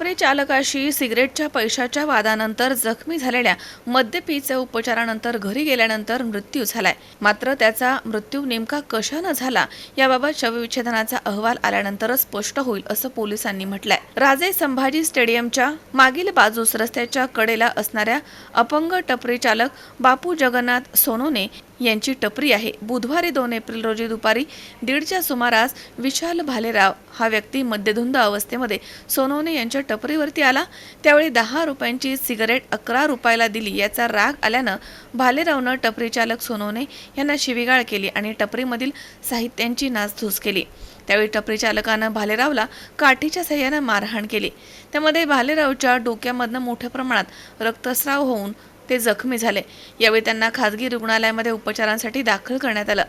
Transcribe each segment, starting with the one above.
टपरी चालकाशी सिगरेटच्या पैशाच्या वादानंतर जखमी झालेल्या मद्यपीच्या उपचारानंतर घरी गेल्यानंतर मृत्यू झालाय. मात्र त्याचा मृत्यू नेमका कशानं झाला याबाबत शवविच्छेदनाचा अहवाल आल्यानंतरच स्पष्ट होईल असं पोलिसांनी म्हटलंय. राजे संभाजी स्टेडियमच्या मागील बाजूस रस्त्याच्या कडेला असणाऱ्या अपंग टपरी चालक बापू जगन्नाथ सोनोने यांची टपरी आहे. बुधवारी दोन एप्रिल रोजी दुपारी दीडच्या सुमारास विशाल भालेराव हा व्यक्ती मद्यधुंद अवस्थेमध्ये सोनवणे यांच्या टपरीवरती आला. त्यावेळी दहा रुपयांची सिगरेट अकरा रुपयाला दिली याचा राग आल्यानं भालेरावनं टपरी चालक सोनवणे यांना शिवीगाळ केली आणि टपरीमधील साहित्यांची नासधूस केली. त्यावेळी टपरी चालकानं भालेरावला काठीच्या सह्यानं मारहाण केली. त्यामध्ये भालेरावच्या डोक्यामधनं मोठ्या प्रमाणात रक्तस्राव होऊन ते जखमी झाले. यावेळी त्यांना खासगी रुग्णालयामध्ये उपचारांसाठी दाखल करण्यात आलं.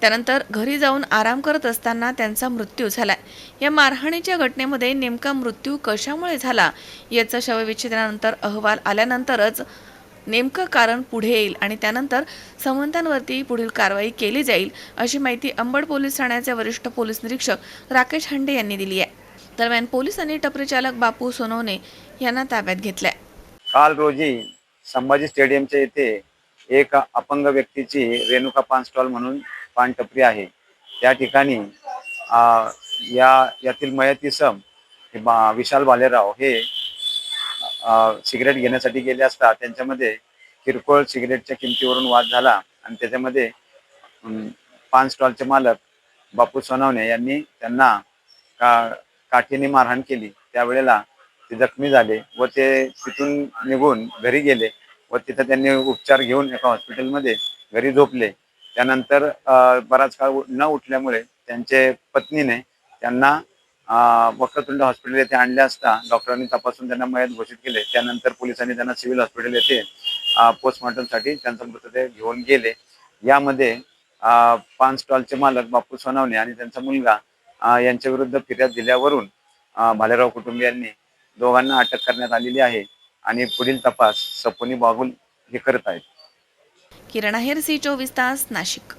त्यानंतर घरी जाऊन आराम करत असताना त्यांचा मृत्यू झाला या मारहाणीच्या घटनेमध्ये नेमका मृत्यू कशामुळे झाला याचा शवविच्छेदनानंतर अहवाल आल्यानंतरच नेमकं कारण पुढे येईल आणि त्यानंतर संबंधांवरती पुढील कारवाई केली जाईल अशी माहिती अंबड पोलीस ठाण्याचे वरिष्ठ पोलीस निरीक्षक राकेश हंडे यांनी दिली आहे. दरम्यान पोलिसांनी टपरी चालक बापू सोनवणे यांना ताब्यात घेतलंय. काल रोजी संभाजी स्टेडियमच्या येथे एक अपंग व्यक्तीची रेणुका पान स्टॉल म्हणून पान टपरी आहे. त्या ठिकाणी या यातील मयती सम विशाल भालेराव हे सिगरेट घेण्यासाठी गेले असता त्यांच्यामध्ये किरकोळ सिगरेटच्या किमतीवरून वाद झाला आणि त्याच्यामध्ये पान स्टॉलचे मालक बापू सोनवणे यांनी त्यांना का काठीने मारहाण केली. त्यावेळेला ते जखमी झाले व ते तिथून निघून घरी गेले व तिथं त्यांनी उपचार घेऊन एका हॉस्पिटलमध्ये घरी झोपले. त्यानंतर बराच काळ न उठल्यामुळे त्यांचे पत्नीने त्यांना वक्रतुंड हॉस्पिटल येथे आणले असता डॉक्टरांनी तपासून त्यांना मयत घोषित केले. त्यानंतर पोलिसांनी त्यांना सिव्हिल हॉस्पिटल येथे पोस्टमॉर्टमसाठी त्यांचा मृतदेह घेऊन गेले. यामध्ये पान स्टॉलचे मालक बापू सोनावणे आणि त्यांचा मुलगा यांच्याविरुद्ध यांच्या विरुद्ध फिर्याद दिल्यावरून भालेराव कुटुंबियांनी दोघांना अटक करण्यात आलेली आहे आणि पुढील तपास सपोनी बागुल हे करत आहेत. किरण आहेर सी चोवीस तास नाशिक.